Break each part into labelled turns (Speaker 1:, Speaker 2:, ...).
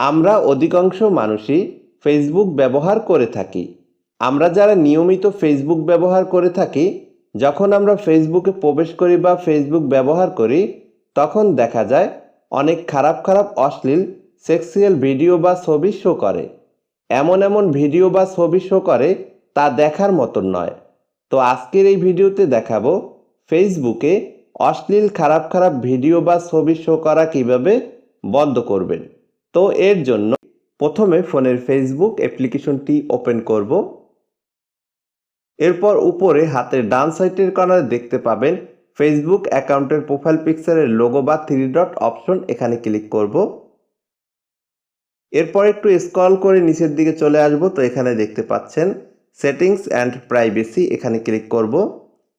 Speaker 1: আমরা অধিকাংশ মানুষই ফেসবুক ব্যবহার করে থাকি। আমরা যারা নিয়মিত ফেসবুক ব্যবহার করে থাকি, যখন আমরা ফেসবুকে প্রবেশ করি বা ফেসবুক ব্যবহার করি, তখন দেখা যায় অনেক খারাপ খারাপ অশ্লীল সেক্সুয়াল ভিডিও বা ছবি শো করে। এমন এমন ভিডিও বা ছবি শো করে তা দেখার মতন নয়। তো আজকের এই ভিডিওতে দেখাবো ফেসবুকে অশ্লীল খারাপ খারাপ ভিডিও বা ছবি শো করা কীভাবে বন্ধ করবেন। তো এর জন্য প্রথমে ফোনের ফেসবুক অ্যাপ্লিকেশনটি ওপেন করব। এরপর উপরে হাতের ডান সাইডের কর্নারে দেখতে পাবেন ফেসবুক অ্যাকাউন্টের প্রোফাইল পিকচারের লোগো বা থ্রি ডট অপশন এখানে ক্লিক করব। এরপর একটু স্ক্রল করে নিচের দিকে চলে আসব, তো এখানে দেখতে পাচ্ছেন সেটিংস অ্যান্ড প্রাইভেসি এখানে ক্লিক করব।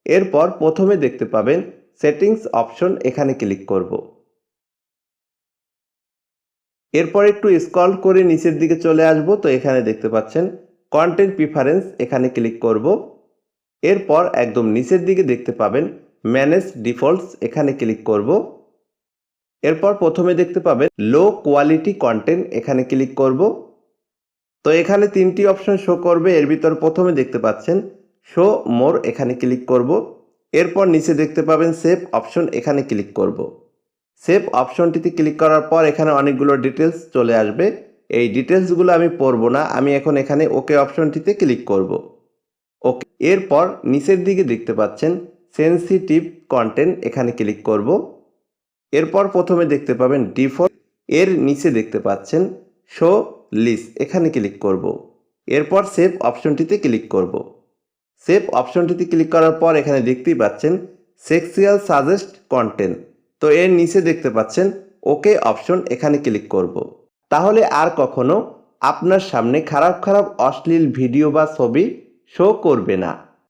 Speaker 1: এরপর প্রথমে দেখতে পাবেন সেটিংস অপশন এখানে ক্লিক করব। এরপর একটু স্ক্রল করে নিচের দিকে চলে আসব, তো এখানে দেখতে পাচ্ছেন কন্টেন্ট প্রিফারেন্স এখানে ক্লিক করব। এরপর একদম নিচের দিকে দেখতে পাবেন ম্যানেজ ডিফল্টস এখানে ক্লিক করব। এরপর প্রথমে দেখতে পাবেন লো কোয়ালিটি কন্টেন্ট এখানে ক্লিক করব। তো এখানে তিনটি অপশন শো করবে, এর ভিতর প্রথমে দেখতে পাচ্ছেন শো মোর এখানে ক্লিক করব। এরপর নিচে দেখতে পাবেন সেভ অপশন এখানে ক্লিক করব। সেভ অপশনটিতে ক্লিক করার পর এখানে অনেকগুলো ডিটেলস চলে আসবে। এই ডিটেলসগুলো আমি পড়ব না, আমি এখন এখানে ওকে অপশনটিতে ক্লিক করব। ওকে এরপর নিচের দিকে দেখতে পাচ্ছেন সেন্সিটিভ কন্টেন্ট এখানে ক্লিক করব। এরপর প্রথমে দেখতে পাবেন ডিফল্ট এর নিচে দেখতে পাচ্ছেন শো লিস্ট এখানে ক্লিক করব। এরপর সেভ অপশনটিতে ক্লিক করব। সেভ অপশনটিতে ক্লিক করার পর এখানে দেখতেই পাচ্ছেন সেক্সুয়াল সাজেস্ট কন্টেন্ট তো এর নিচে দেখতে পাচ্ছেন ওকে অপশন এখানে ক্লিক করব। তাহলে আর কখনো আপনার সামনে খারাপ খারাপ অশ্লীল ভিডিও বা ছবি শো করবে না।